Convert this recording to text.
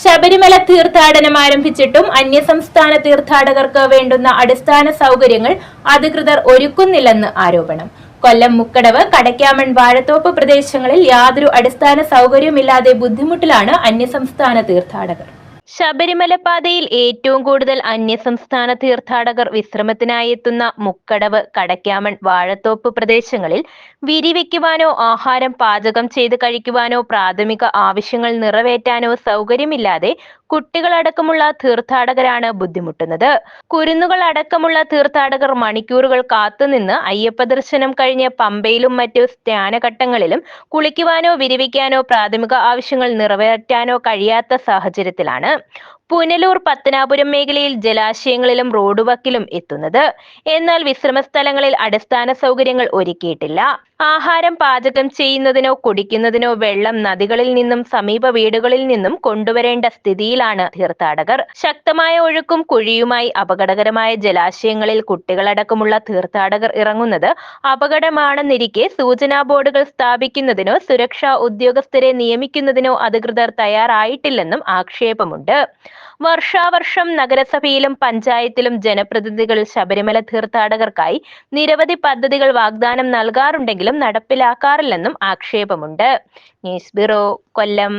ശബരിമല തീർത്ഥാടനം ആരംഭിച്ചിട്ടും അന്യസംസ്ഥാന തീർത്ഥാടകർക്ക് വേണ്ടുന്ന അടിസ്ഥാന സൗകര്യങ്ങൾ അധികൃതർ ഒരുക്കുന്നില്ലെന്ന് ആരോപണം. കൊല്ലം മുക്കടവ് കടയ്ക്കാമൺ വാഴത്തോപ്പ് പ്രദേശങ്ങളിൽ യാതൊരു അടിസ്ഥാന സൗകര്യമില്ലാതെ ബുദ്ധിമുട്ടിലാണ് അന്യസംസ്ഥാന തീർത്ഥാടകർ. ശബരിമല പാതയിൽ ഏറ്റവും കൂടുതൽ അന്യസംസ്ഥാന തീർത്ഥാടകർ വിശ്രമത്തിനായി എത്തുന്ന മുക്കടവ് കടയ്ക്കാമൺ വാഴത്തോപ്പ് പ്രദേശങ്ങളിൽ വിരിവെക്കുവാനോ ആഹാരം പാചകം ചെയ്ത് കഴിക്കുവാനോ പ്രാഥമിക ആവശ്യങ്ങൾ നിറവേറ്റാനോ സൗകര്യമില്ലാതെ കുട്ടികളടക്കമുള്ള തീർത്ഥാടകരാണ് ബുദ്ധിമുട്ടുന്നത്. കുരുന്നുകൾ അടക്കമുള്ള തീർത്ഥാടകർ മണിക്കൂറുകൾ കാത്തുനിന്ന് അയ്യപ്പ ദർശനം കഴിഞ്ഞ് പമ്പയിലും മറ്റു സ്നാനഘട്ടങ്ങളിലും കുളിക്കുവാനോ വിരിവിക്കാനോ പ്രാഥമിക ആവശ്യങ്ങൾ നിറവേറ്റാനോ കഴിയാത്ത സാഹചര്യത്തിലാണ്. പുനലൂർ പത്തനാപുരം മേഖലയിൽ ജലാശയങ്ങളിലും റോഡ് വക്കിലും എത്തുന്നത്. എന്നാൽ വിശ്രമ സ്ഥലങ്ങളിൽ അടിസ്ഥാന സൗകര്യങ്ങൾ ഒരുക്കിയിട്ടില്ല. ആഹാരം പാചകം ചെയ്യുന്നതിനോ കുടിക്കുന്നതിനോ വെള്ളം നദികളിൽ നിന്നും സമീപ വീടുകളിൽ നിന്നും കൊണ്ടുവരേണ്ട സ്ഥിതിയിലാണ് തീർത്ഥാടകർ. ശക്തമായ ഒഴുക്കും കുഴിയുമായി അപകടകരമായ ജലാശയങ്ങളിൽ കുട്ടികളടക്കമുള്ള തീർത്ഥാടകർ ഇറങ്ങുന്നത് അപകടമാണെന്നിരിക്കെ സൂചനാ ബോർഡുകൾ സ്ഥാപിക്കുന്നതിനോ സുരക്ഷാ ഉദ്യോഗസ്ഥരെ നിയമിക്കുന്നതിനോ അധികൃതർ തയ്യാറായിട്ടില്ലെന്നും ആക്ഷേപമുണ്ട്. വർഷാവർഷം നഗരസഭയിലും പഞ്ചായത്തിലും ജനപ്രതിനിധികൾ ശബരിമല തീർത്ഥാടകർക്കായി നിരവധി പദ്ധതികൾ വാഗ്ദാനം നൽകാറുണ്ടെങ്കിലും നടപ്പിലാക്കാറില്ലെന്നും ആക്ഷേപമുണ്ട്. News bureau Kollam.